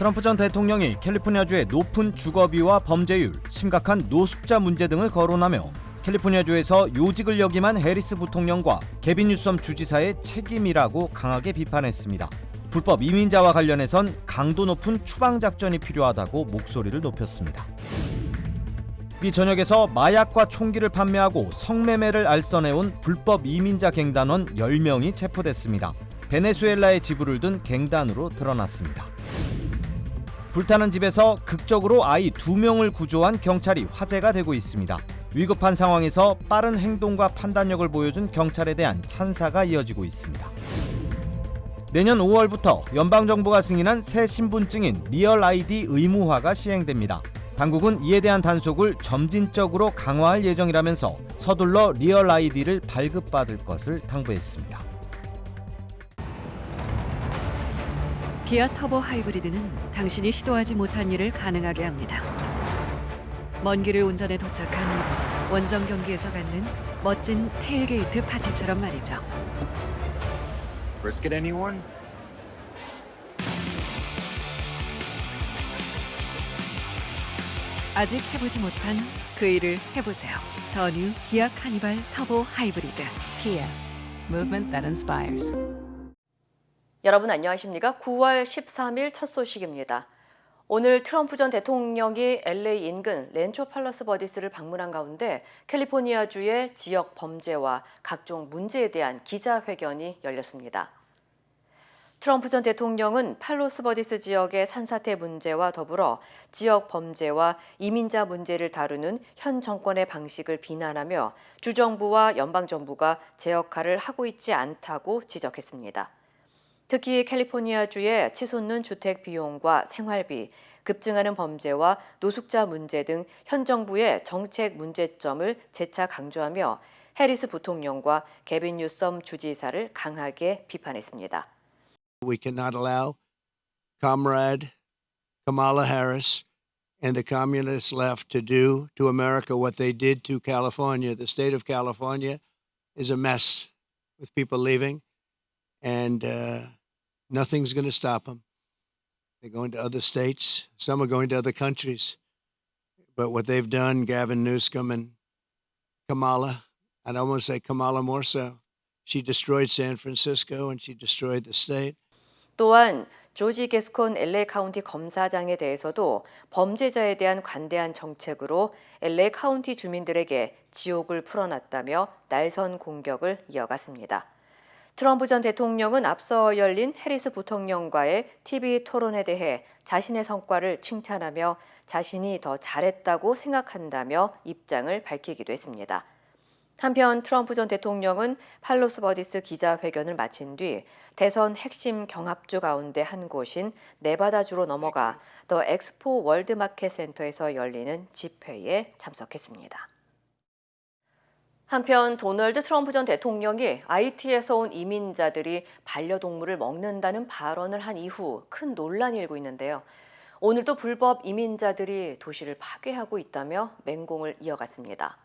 트럼프 전 대통령이 캘리포니아주의 높은 주거비와 범죄율, 심각한 노숙자 문제 등을 거론하며 캘리포니아주에서 요직을 역임한 해리스 부통령과 게빈 뉴섬 주지사의 책임이라고 강하게 비판했습니다. 불법 이민자와 관련해선 강도 높은 추방 작전이 필요하다고 목소리를 높였습니다. 미 전역에서 마약과 총기를 판매하고 성매매를 알선해온 불법 이민자 갱단원 10명이 체포됐습니다. 베네수엘라의 지부를 둔 갱단으로 드러났습니다. 불타는 집에서 극적으로 아이 두 명을 구조한 경찰이 화제가 되고 있습니다. 위급한 상황에서 빠른 행동과 판단력을 보여준 경찰에 대한 찬사가 이어지고 있습니다. 내년 5월부터 연방정부가 승인한 새 신분증인 리얼 아이디 의무화가 시행됩니다. 당국은 이에 대한 단속을 점진적으로 강화할 예정이라면서 서둘러 리얼 아이디를 발급받을 것을 당부했습니다. 기아 터보 하이브리드는 당신이 시도하지 못한 일을 가능하게 합니다. 먼 길을 운전해 도착한 원정 경기에서 갖는 멋진 테일게이트 파티처럼 말이죠. Brisket, anyone? 아직 해보지 못한 그 일을 해보세요. 더 뉴 기아 카니발 터보 하이브리드. Kia, movement that inspires. 여러분 안녕하십니까? 9월 13일 첫 소식입니다. 오늘 트럼프 전 대통령이 LA 인근 렌초 팔러스 버디스를 방문한 가운데 캘리포니아주의 지역 범죄와 각종 문제에 대한 기자회견이 열렸습니다. 트럼프 전 대통령은 팔로스 버디스 지역의 산사태 문제와 더불어 지역 범죄와 이민자 문제를 다루는 현 정권의 방식을 비난하며 주정부와 연방정부가 제 역할을 하고 있지 않다고 지적했습니다. 특히 캘리포니아주의 치솟는 주택 비용과 생활비, 급증하는 범죄와 노숙자 문제 등 현 정부의 정책 문제점을 재차 강조하며 해리스 부통령과 개빈 뉴섬 주지사를 강하게 비판했습니다. We cannot allow Comrade Kamala Harris and the communist left to do to America what they did to California. The state of California is a mess with people leaving, and uh, nothing's going to stop them. They're going to other states, some are going to other countries. But what they've done, Gavin Newsom and Kamala, I'd almost say Kamala more so. She destroyed San Francisco and she destroyed the state. 또한 조지 게스콘 LA 카운티 검사장에 대해서도 범죄자에 대한 관대한 정책으로 LA 카운티 주민들에게 지옥을 풀어놨다며 날선 공격을 이어갔습니다. 트럼프 전 대통령은 앞서 열린 해리스 부통령과의 TV 토론에 대해 자신의 성과를 칭찬하며 자신이 더 잘했다고 생각한다며 입장을 밝히기도 했습니다. 한편 트럼프 전 대통령은 팔로스 버디스 기자회견을 마친 뒤 대선 핵심 경합주 가운데 한 곳인 네바다주로 넘어가 더 엑스포 월드마켓 센터에서 열리는 집회에 참석했습니다. 한편 도널드 트럼프 전 대통령이 IT에서 온 이민자들이 반려동물을 먹는다는 발언을 한 이후 큰 논란이 일고 있는데요. 오늘도 불법 이민자들이 도시를 파괴하고 있다며 맹공을 이어갔습니다.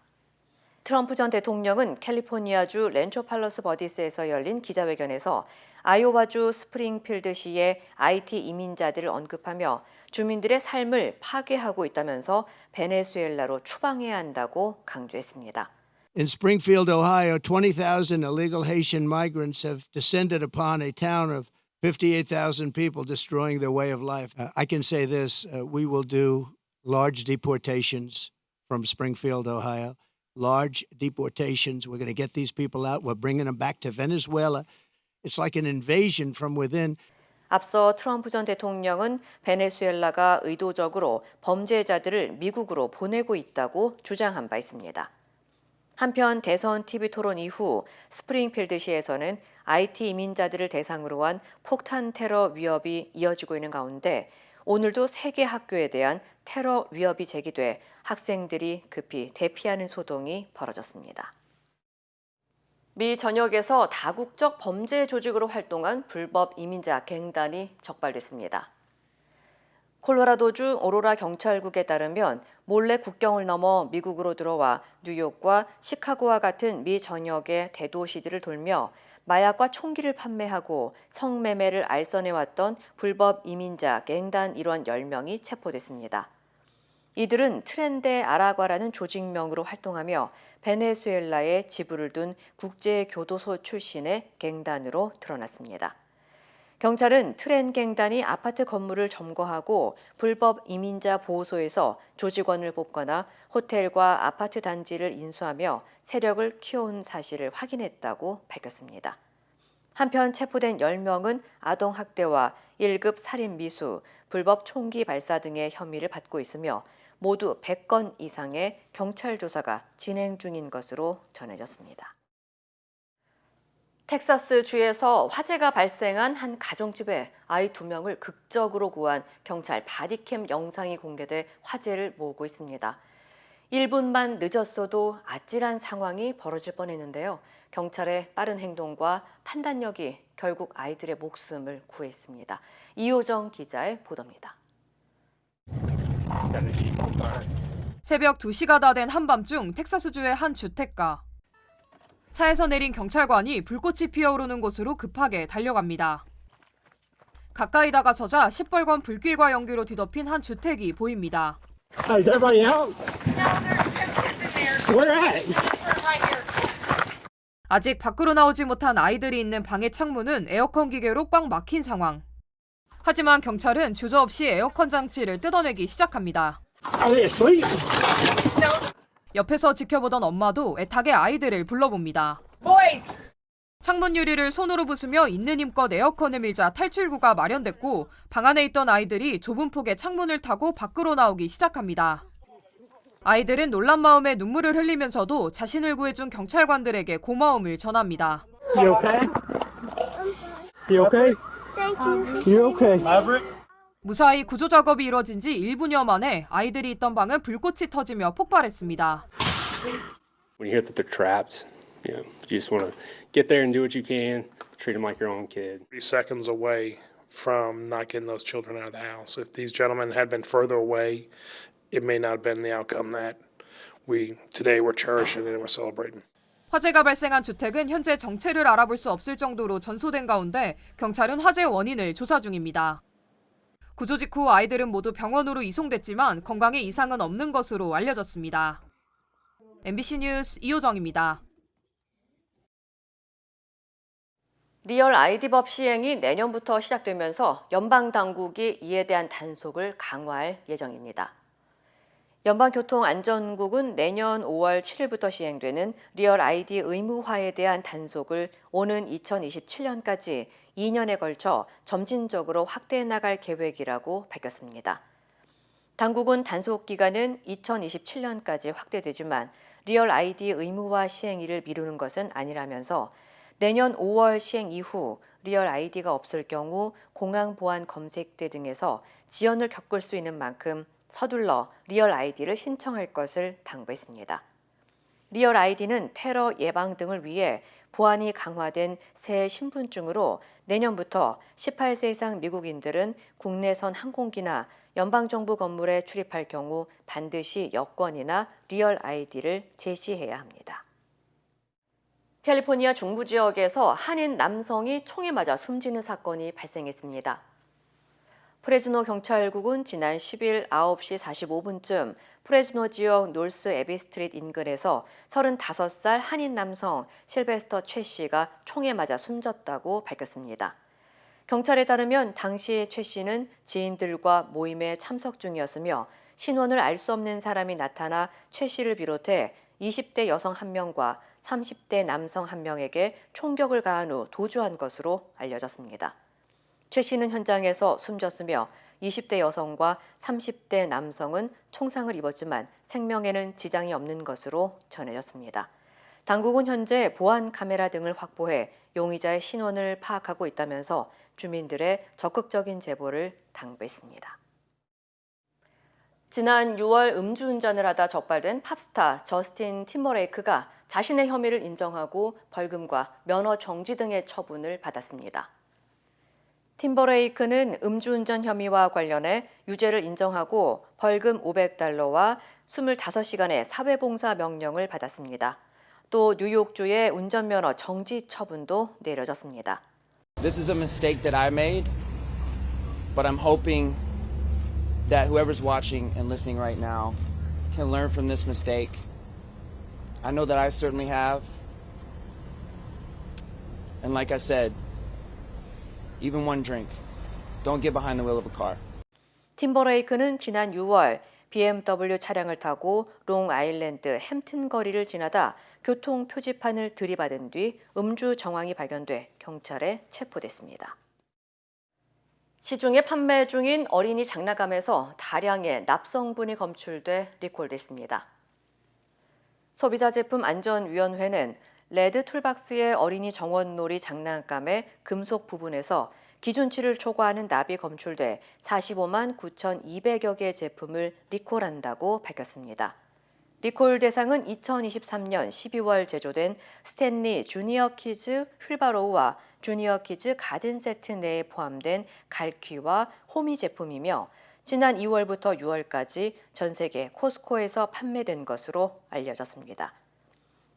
트럼프 전 대통령은 캘리포니아주 렌초 팔러스 버디스에서 열린 기자회견에서 아이오와주 스프링필드시의 IT 이민자들을 언급하며 주민들의 삶을 파괴하고 있다면서 베네수엘라로 추방해야 한다고 강조했습니다. In Springfield, Ohio, 20,000 illegal Haitian migrants have descended upon a town of 58,000 people, destroying their way of life. Uh, I can say this uh, we will do large deportations from Springfield, Ohio. Large deportations. We're going to get these people out. We're bringing them back to Venezuela. It's like an invasion from within. 앞서 트럼프 전 대통령은 베네수엘라가 의도적으로 범죄자들을 미국으로 보내고 있다고 주장한 바 있습니다. 한편 대선 TV 토론 이후 스프링필드시에서는 IT 이민자들을 대상으로 한 폭탄 테러 위협이 이어지고 있는 가운데 오늘도 세계 학교에 대한 테러 위협이 제기돼 학생들이 급히 대피하는 소동이 벌어졌습니다. 미 전역에서 다국적 범죄 조직으로 활동한 불법 이민자 갱단이 적발됐습니다. 콜로라도주 오로라 경찰국에 따르면 몰래 국경을 넘어 미국으로 들어와 뉴욕과 시카고와 같은 미 전역의 대도시들을 돌며 마약과 총기를 판매하고 성매매를 알선해왔던 불법 이민자 갱단 일원 10명이 체포됐습니다. 이들은 트렌데 아라과라는 조직명으로 활동하며 베네수엘라에 지부를 둔 국제교도소 출신의 갱단으로 드러났습니다. 경찰은 트렌 갱단이 아파트 건물을 점거하고 불법 이민자 보호소에서 조직원을 뽑거나 호텔과 아파트 단지를 인수하며 세력을 키워온 사실을 확인했다고 밝혔습니다. 한편 체포된 10명은 아동학대와 1급 살인 미수, 불법 총기 발사 등의 혐의를 받고 있으며 모두 100건 이상의 경찰 조사가 진행 중인 것으로 전해졌습니다. 텍사스 주에서 화재가 발생한 한 가정집에 아이 두 명을 극적으로 구한 경찰 바디캠 영상이 공개돼 화제를 모으고 있습니다. 1분만 늦었어도 아찔한 상황이 벌어질 뻔했는데요. 경찰의 빠른 행동과 판단력이 결국 아이들의 목숨을 구했습니다. 이호정 기자의 보도입니다. 새벽 2시가 다 된 한밤중 텍사스주의 한 주택가. 차에서 내린 경찰관이 불꽃이 피어오르는 곳으로 급하게 달려갑니다. 가까이 다가서자 시뻘건 불길과 연기로 뒤덮인 한 주택이 보입니다. At? 아직 밖으로 나오지 못한 아이들이 있는 방의 창문은 에어컨 기계로 꽉 막힌 상황. 하지만 경찰은 주저없이 에어컨 장치를 뜯어내기 시작합니다. 옆에서 지켜보던 엄마도 애타게 아이들을 불러봅니다. 창문 유리를 손으로 부수며 있는 힘껏 에어컨을 밀자 탈출구가 마련됐고 방 안에 있던 아이들이 좁은 폭의 창문을 타고 밖으로 나오기 시작합니다. 아이들은 놀란 마음에 눈물을 흘리면서도 자신을 구해준 경찰관들에게 고마움을 전합니다. You okay? You okay? Thank you. You okay? 무사히 구조 작업이 이뤄진 지 1분여 만에 아이들이 있던 방은 불꽃이 터지며 폭발했습니다. when you hear that they're trapped, you know, you just want to get there and do what you can, treat them like your own kid. Be seconds away from not getting those children out of the house. If these gentlemen had been further away, it may not have been the outcome that we today we're cherishing and we're celebrating. 화재가 발생한 주택은 현재 정체를 알아볼 수 없을 정도로 전소된 가운데 경찰은 화재 원인을 조사 중입니다. 구조 직후 아이들은 모두 병원으로 이송됐지만 건강에 이상은 없는 것으로 알려졌습니다. MBC 뉴스 이호정입니다. 리얼 아이디법 시행이 내년부터 시작되면서 연방 당국이 이에 대한 단속을 강화할 예정입니다. 연방교통안전국은 내년 5월 7일부터 시행되는 리얼 아이디 의무화에 대한 단속을 오는 2027년까지 2년에 걸쳐 점진적으로 확대해 나갈 계획이라고 밝혔습니다. 당국은 단속 기간은 2027년까지 확대되지만 리얼 아이디 의무화 시행일을 미루는 것은 아니라면서 내년 5월 시행 이후 리얼 아이디가 없을 경우 공항 보안 검색대 등에서 지연을 겪을 수 있는 만큼 서둘러 리얼 아이디를 신청할 것을 당부했습니다. 리얼 아이디는 테러 예방 등을 위해 보안이 강화된 새 신분증으로 내년부터 18세 이상 미국인들은 국내선 항공기나 연방정부 건물에 출입할 경우 반드시 여권이나 리얼 아이디를 제시해야 합니다. 캘리포니아 중부 지역에서 한인 남성이 총에 맞아 숨지는 사건이 발생했습니다. 프레즈노 경찰국은 지난 10일 9시 45분쯤 프레즈노 지역 놀스 에비 스트릿 인근에서 35살 한인 남성 실베스터 최 씨가 총에 맞아 숨졌다고 밝혔습니다. 경찰에 따르면 당시 최 씨는 지인들과 모임에 참석 중이었으며 신원을 알 수 없는 사람이 나타나 최 씨를 비롯해 20대 여성 한 명과 30대 남성 한 명에게 총격을 가한 후 도주한 것으로 알려졌습니다. 최 씨는 현장에서 숨졌으며 20대 여성과 30대 남성은 총상을 입었지만 생명에는 지장이 없는 것으로 전해졌습니다. 당국은 현재 보안 카메라 등을 확보해 용의자의 신원을 파악하고 있다면서 주민들의 적극적인 제보를 당부했습니다. 지난 6월 음주운전을 하다 적발된 팝스타 저스틴 팀버레이크가 자신의 혐의를 인정하고 벌금과 면허 정지 등의 처분을 받았습니다. 팀버레이크는 음주운전 혐의와 관련해 유죄를 인정하고 벌금 500달러와 25시간의 사회봉사 명령을 받았습니다. 또또 뉴욕주의 운전면허 정지 처분도 내려졌습니다. This is a mistake that I made, but I'm hoping that whoever's watching and listening right now can learn from this mistake. I know that I certainly have. And like I said, even one drink, don't get behind the wheel of a car. 팀버레이크는 지난 6월 BMW 차량을 타고 롱아일랜드 햄튼 거리를 지나다 교통 표지판을 들이받은 뒤 음주 정황이 발견돼 경찰에 체포됐습니다. 시중에 판매 중인 어린이 장난감에서 다량의 납성분이 검출돼 리콜됐습니다. 소비자 제품 안전위원회는 레드 툴박스의 어린이 정원놀이 장난감의 금속 부분에서 기준치를 초과하는 납이 검출돼 45만 9,200여 개의 제품을 리콜한다고 밝혔습니다. 리콜 대상은 2023년 12월 제조된 스탠리 주니어 키즈 휠바로우와 주니어 키즈 가든 세트 내에 포함된 갈퀴와 호미 제품이며 지난 2월부터 6월까지 전 세계 코스코에서 판매된 것으로 알려졌습니다.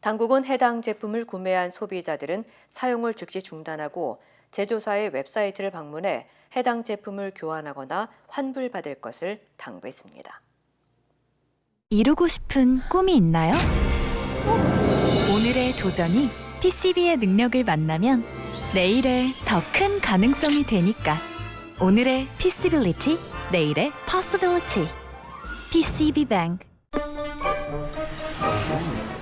당국은 해당 제품을 구매한 소비자들은 사용을 즉시 중단하고 제조사의 웹사이트를 방문해 해당 제품을 교환하거나 환불받을 것을 당부했습니다. 이루고 싶은 꿈이 있나요? 오늘의 도전이 PCB의 능력을 만나면 내일의 더 큰 가능성이 되니까. 오늘의 Possibility, 내일의 Possibility. PCB Bank.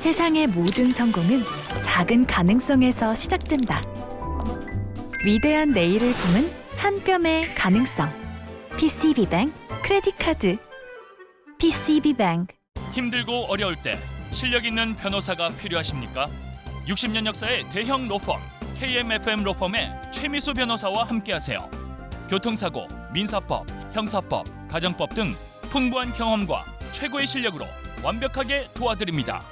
세상의 모든 성공은 작은 가능성에서 시작된다. 위대한 내일을 품은 한 뼘의 가능성. PCB Bank 크레딧 카드. PCB Bank. 힘들고 어려울 때 실력 있는 변호사가 필요하십니까? 60년 역사의 대형 로펌 KMFM 로펌의 최미수 변호사와 함께하세요. 교통사고, 민사법, 형사법, 가정법 등 풍부한 경험과 최고의 실력으로 완벽하게 도와드립니다.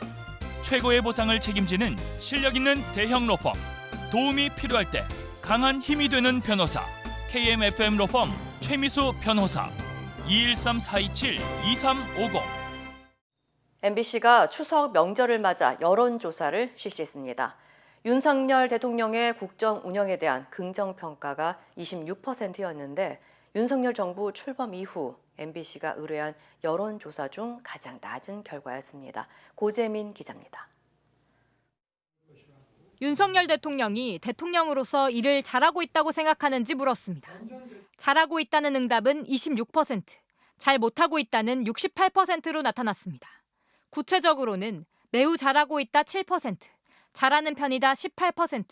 최고의 보상을 책임지는 실력 있는 대형 로펌. 도움이 필요할 때 강한 힘이 되는 변호사. KMFM 로펌 최미수 변호사. 213-427-2350 MBC가 추석 명절을 맞아 여론조사를 실시했습니다. 윤석열 대통령의 국정 운영에 대한 긍정 평가가 26%였는데 윤석열 정부 출범 이후 MBC가 의뢰한 여론조사 중 가장 낮은 결과였습니다. 고재민 기자입니다. 윤석열 대통령이 대통령으로서 일을 잘하고 있다고 생각하는지 물었습니다. 잘하고 있다는 응답은 26%, 잘 못하고 있다는 68%로 나타났습니다. 구체적으로는 매우 잘하고 있다 7%, 잘하는 편이다 18%,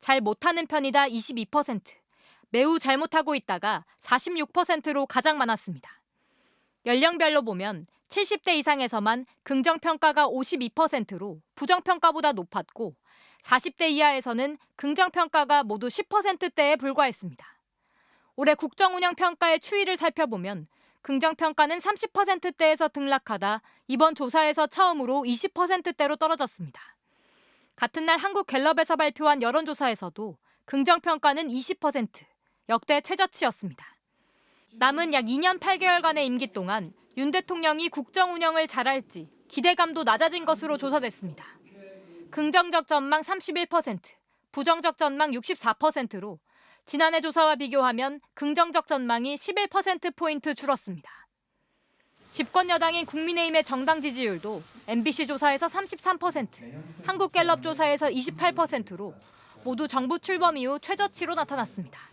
잘 못하는 편이다 22%, 매우 잘못하고 있다가 46%로 가장 많았습니다. 연령별로 보면 70대 이상에서만 긍정평가가 52%로 부정평가보다 높았고 40대 이하에서는 긍정평가가 모두 10%대에 불과했습니다. 올해 국정운영 평가의 추이를 살펴보면 긍정평가는 30%대에서 등락하다 이번 조사에서 처음으로 20%대로 떨어졌습니다. 같은 날 한국갤럽에서 발표한 여론조사에서도 긍정평가는 20%, 역대 최저치였습니다. 남은 약 2년 8개월간의 임기 동안 윤 대통령이 국정 운영을 잘할지 기대감도 낮아진 것으로 조사됐습니다. 긍정적 전망 31%, 부정적 전망 64%로 지난해 조사와 비교하면 긍정적 전망이 11%포인트 줄었습니다. 집권 여당인 국민의힘의 정당 지지율도 MBC 조사에서 33%, 한국갤럽 조사에서 28%로 모두 정부 출범 이후 최저치로 나타났습니다.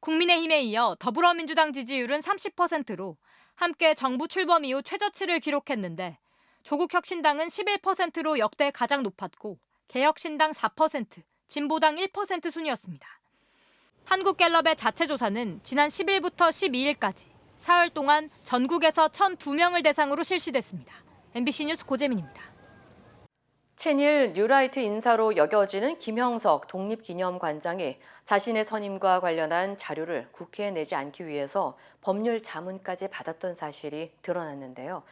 국민의힘에 이어 더불어민주당 지지율은 30%로 함께 정부 출범 이후 최저치를 기록했는데 조국 혁신당은 11%로 역대 가장 높았고 개혁신당 4%, 진보당 1% 순이었습니다. 한국갤럽의 자체 조사는 지난 10일부터 12일까지 사흘 동안 전국에서 1,002명을 대상으로 실시됐습니다. MBC 뉴스 고재민입니다. 친일 뉴라이트 인사로 여겨지는 김형석 독립기념관장이 자신의 선임과 관련한 자료를 국회에 내지 않기 위해서 법률 자문까지 받았던 사실이 드러났는데요.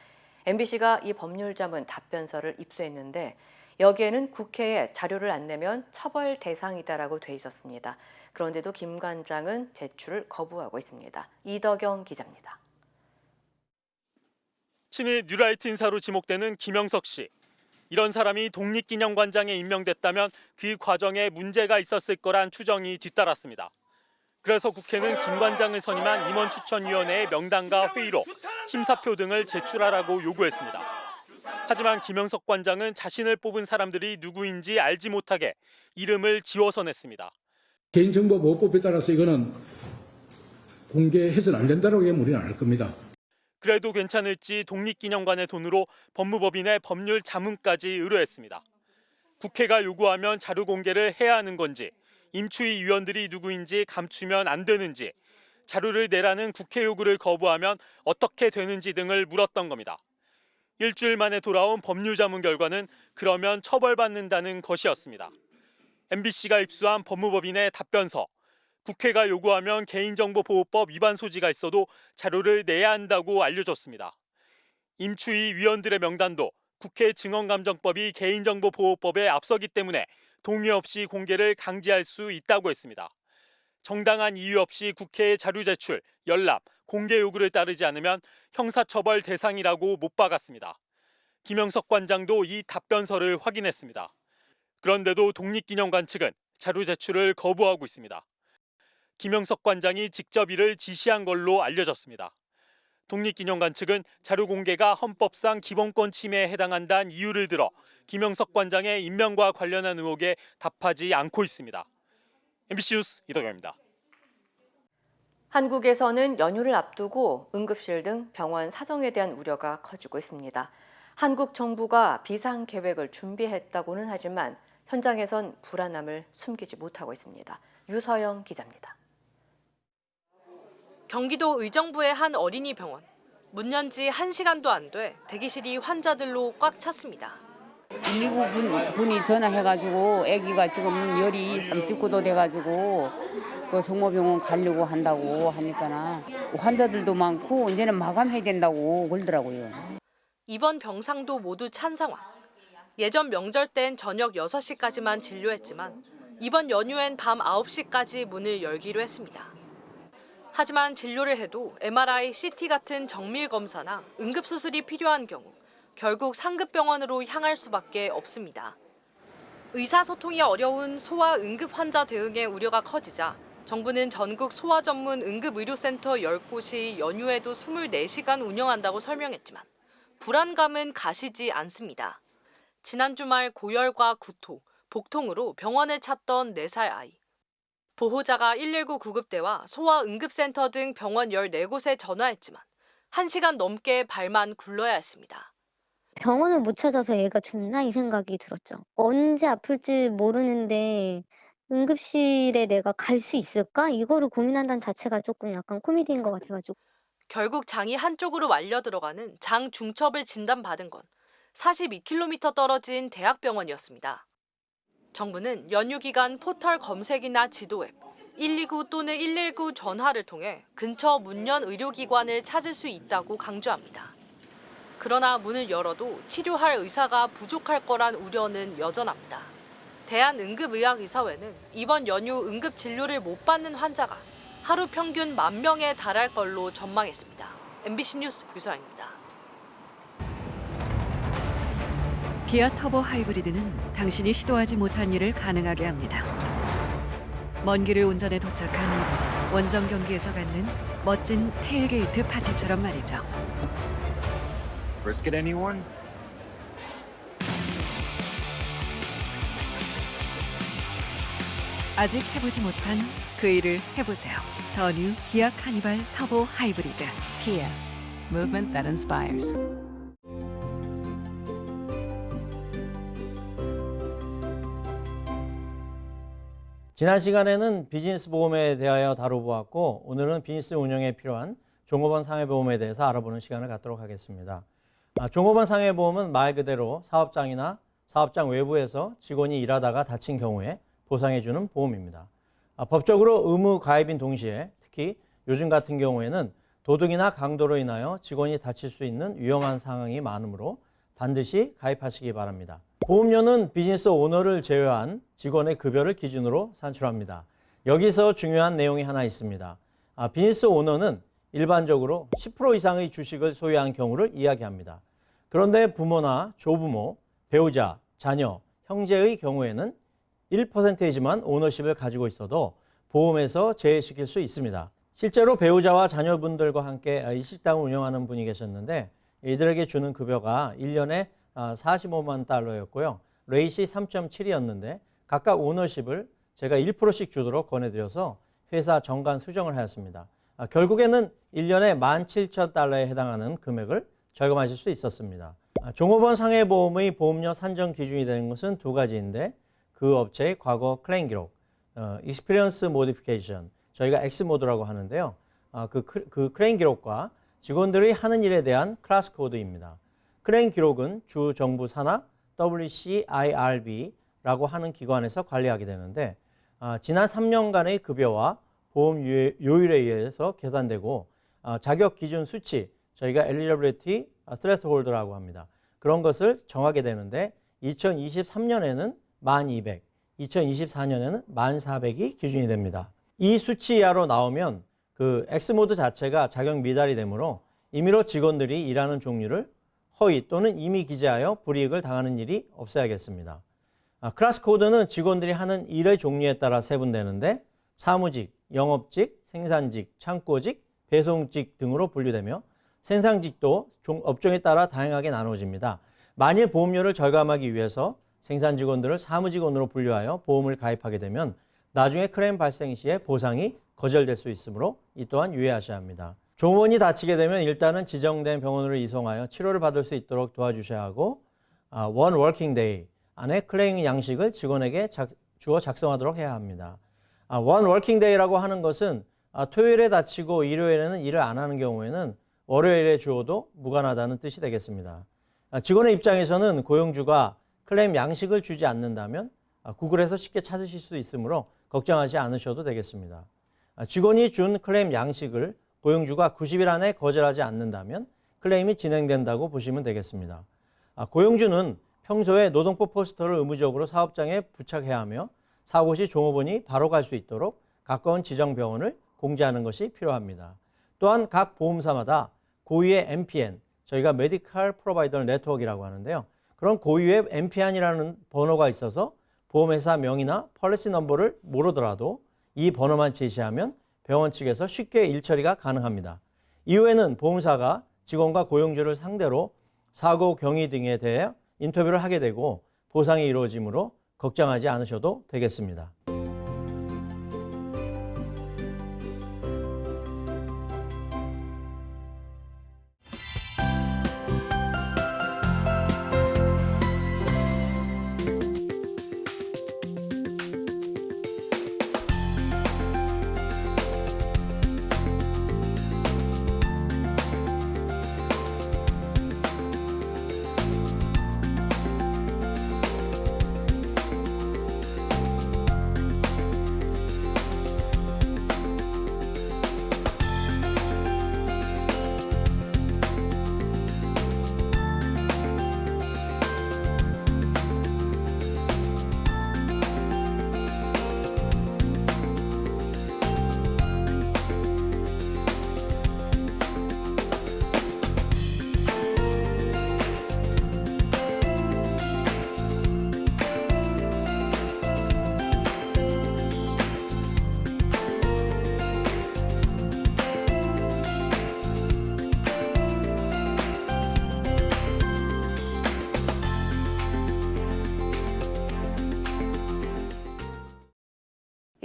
MBC가 이 법률 자문 답변서를 입수했는데 여기에는 국회에 자료를 안 내면 처벌 대상이다라고 돼 있었습니다. 그런데도 김 관장은 제출을 거부하고 있습니다. 이덕영 기자입니다. 친일 뉴라이트 인사로 지목되는 김영석 씨. 이런 사람이 독립기념관장에 임명됐다면 그 과정에 문제가 있었을 거란 추정이 뒤따랐습니다. 그래서 국회는 김 관장을 선임한 임원 추천위원회의 명단과 회의로 심사표 등을 제출하라고 요구했습니다. 하지만 김영석 관장은 자신을 뽑은 사람들이 누구인지 알지 못하게 이름을 지워서 냈습니다. 개인정보 보호법에 따라서 이거는 공개해서는 안 된다고 하면 우리는 안 할 겁니다. 그래도 괜찮을지 독립기념관의 돈으로 법무법인의 법률 자문까지 의뢰했습니다. 국회가 요구하면 자료 공개를 해야 하는 건지, 임추위 위원들이 누구인지 감추면 안 되는지, 자료를 내라는 국회 요구를 거부하면 어떻게 되는지 등을 물었던 겁니다. 일주일 만에 돌아온 법률 자문 결과는 그러면 처벌받는다는 것이었습니다. MBC가 입수한 법무법인의 답변서, 국회가 요구하면 개인정보보호법 위반 소지가 있어도 자료를 내야 한다고 알려줬습니다. 임추위 위원들의 명단도 국회 증언감정법이 개인정보보호법에 앞서기 때문에 동의 없이 공개를 강제할 수 있다고 했습니다. 정당한 이유 없이 국회에 자료 제출, 열람, 공개 요구를 따르지 않으면 형사처벌 대상이라고 못 박았습니다. 김영석 관장도 이 답변서를 확인했습니다. 그런데도 독립기념관 측은 자료 제출을 거부하고 있습니다. 김영석 관장이 직접 이를 지시한 걸로 알려졌습니다. 독립기념관 측은 자료 공개가 헌법상 기본권 침해에 해당한다는 이유를 들어 김영석 관장의 임명과 관련한 의혹에 답하지 않고 있습니다. MBC 뉴스 이덕영입니다. 한국에서는 연휴를 앞두고 응급실 등 병원 사정에 대한 우려가 커지고 있습니다. 한국 정부가 비상 계획을 준비했다고는 하지만 현장에선 불안함을 숨기지 못하고 있습니다. 유서영 기자입니다. 경기도 의정부의 한 어린이 병원. 문 연 지 1시간도 안 돼 대기실이 환자들로 꽉 찼습니다. 119 분, 분이 전화해가지고 아기가 지금 열이 39도 돼가지고 그 성모병원 가려고 한다고 하니까나 환자들도 많고 이제는 마감해야 된다고 그러더라고요. 이번 병상도 모두 찬 상황. 예전 명절 땐 저녁 6시까지만 진료했지만 이번 연휴엔 밤 9시까지 문을 열기로 했습니다. 하지만 진료를 해도 MRI, CT 같은 정밀 검사나 응급 수술이 필요한 경우 결국 상급 병원으로 향할 수밖에 없습니다. 의사소통이 어려운 소아 응급 환자 대응에 우려가 커지자 정부는 전국 소아 전문 응급의료센터 10곳이 연휴에도 24시간 운영한다고 설명했지만 불안감은 가시지 않습니다. 지난 주말 고열과 구토, 복통으로 병원을 찾던 4살 아이. 보호자가 119 구급대와 소아 응급센터 등 병원 14곳에 전화했지만 1시간 넘게 발만 굴러야 했습니다. 병원을 못 찾아서 얘가 죽나 이 생각이 들었죠. 언제 아플지 모르는데 응급실에 내가 갈 수 있을까? 이거를 고민한다는 자체가 조금 약간 코미디인 것 같아가지고. 결국 장이 한쪽으로 말려 들어가는 장 중첩을 진단받은 건 42km 떨어진 대학병원이었습니다. 정부는 연휴 기간 포털 검색이나 지도 앱, 129 또는 119 전화를 통해 근처 문연 의료기관을 찾을 수 있다고 강조합니다. 그러나 문을 열어도 치료할 의사가 부족할 거란 우려는 여전합니다. 대한응급의학의사회는 이번 연휴 응급 진료를 못 받는 환자가 하루 평균 만 명에 달할 걸로 전망했습니다. MBC 뉴스 유서영입니다. 기아 터보 하이브리드는 당신이 시도하지 못한 일을 가능하게 합니다. 먼 길을 운전해 도착한 원정 경기에서 갖는 멋진 테일게이트 파티처럼 말이죠. Brisket anyone? 아직 해보지 못한 그 일을 해보세요. 더 뉴 기아 카니발 터보 하이브리드. Kia, movement that inspires. 지난 시간에는 비즈니스 보험에 대하여 다뤄보았고 오늘은 비즈니스 운영에 필요한 종업원 상해보험에 대해서 알아보는 시간을 갖도록 하겠습니다. 아, 종업원 상해보험은 말 그대로 사업장이나 사업장 외부에서 직원이 일하다가 다친 경우에 보상해주는 보험입니다. 아, 법적으로 의무 가입인 동시에 특히 요즘 같은 경우에는 도둑이나 강도로 인하여 직원이 다칠 수 있는 위험한 상황이 많으므로 반드시 가입하시기 바랍니다. 보험료는 비즈니스 오너를 제외한 직원의 급여를 기준으로 산출합니다. 여기서 중요한 내용이 하나 있습니다. 아, 비즈니스 오너는 일반적으로 10% 이상의 주식을 소유한 경우를 이야기합니다. 그런데 부모나 조부모 배우자, 자녀, 형제의 경우에는 1%이지만 오너십을 가지고 있어도 보험에서 제외시킬 수 있습니다. 실제로 배우자와 자녀분들과 함께 이 식당을 운영하는 분이 계셨는데 이들에게 주는 급여가 1년에 45만 달러였고요. 레이시 3.7이었는데 각각 오너십을 제가 1%씩 주도록 권해드려서 회사 정관 수정을 하였습니다. 아, 결국에는 1년에 17,000달러에 해당하는 금액을 절감하실 수 있었습니다. 아, 종업원 상해보험의 보험료 산정 기준이 되는 것은 두 가지인데 그 업체의 과거 클레임 기록, 어, experience modification, 저희가 X모드라고 하는데요. 아, 그, 크- 그 클레임 기록과 직원들이 하는 일에 대한 클래스 코드입니다. 클레임 기록은 주 정부 산하 WCIRB라고 하는 기관에서 관리하게 되는데 아, 지난 3년간의 급여와 보험 유- 요율에 의해서 계산되고 아, 자격 기준 수치 저희가 eligibility threshold라고 합니다. 그런 것을 정하게 되는데 2023년에는 1200, 2024년에는 1400이 기준이 됩니다. 이 수치 이하로 나오면 그 X모드 자체가 자격 미달이 되므로 임의로 직원들이 일하는 종류를 허위 또는 이미 기재하여 불이익을 당하는 일이 없어야겠습니다. 아, 클래스 코드는 직원들이 하는 일의 종류에 따라 세분되는데 사무직, 영업직, 생산직, 창고직, 배송직 등으로 분류되며 생산직도 종- 업종에 따라 다양하게 나누어집니다. 만일 보험료를 절감하기 위해서 생산 직원들을 사무직원으로 분류하여 보험을 가입하게 되면 나중에 클레임 발생 시에 보상이 거절될 수 있으므로 이 또한 유의하셔야 합니다. 종업원이 다치게 되면 일단은 지정된 병원으로 이송하여 치료를 받을 수 있도록 도와주셔야 하고 아, 원 워킹 데이 안에 클레임 양식을 직원에게 작- 주어 작성하도록 해야 합니다. 아, 원 워킹 데이라고 하는 것은 아, 토요일에 다치고 일요일에는 일을 안 하는 경우에는 월요일에 주어도 무관하다는 뜻이 되겠습니다. 아, 직원의 입장에서는 고용주가 클레임 양식을 주지 않는다면 아, 구글에서 쉽게 찾으실 수 있으므로 걱정하지 않으셔도 되겠습니다. 아, 직원이 준 클레임 양식을 고용주가 90일 안에 거절하지 않는다면 클레임이 진행된다고 보시면 되겠습니다. 아, 고용주는 평소에 노동법 포스터를 의무적으로 사업장에 부착해야 하며 사고 시 종업원이 바로 갈 수 있도록 가까운 지정 병원을 공지하는 것이 필요합니다. 또한 각 보험사마다 고유의 MPN, 저희가 메디컬 프로바이더 네트워크라고 하는데요. 그런 고유의 MPN이라는 번호가 있어서 보험회사 명이나 펄리시 넘버를 모르더라도 이 번호만 제시하면 병원 측에서 쉽게 일처리가 가능합니다. 이후에는 보험사가 직원과 고용주를 상대로 사고 경위 등에 대해 인터뷰를 하게 되고 보상이 이루어지므로 걱정하지 않으셔도 되겠습니다.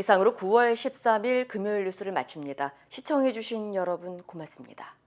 이상으로 9월 13일 금요일 뉴스를 마칩니다. 시청해주신 여러분 고맙습니다.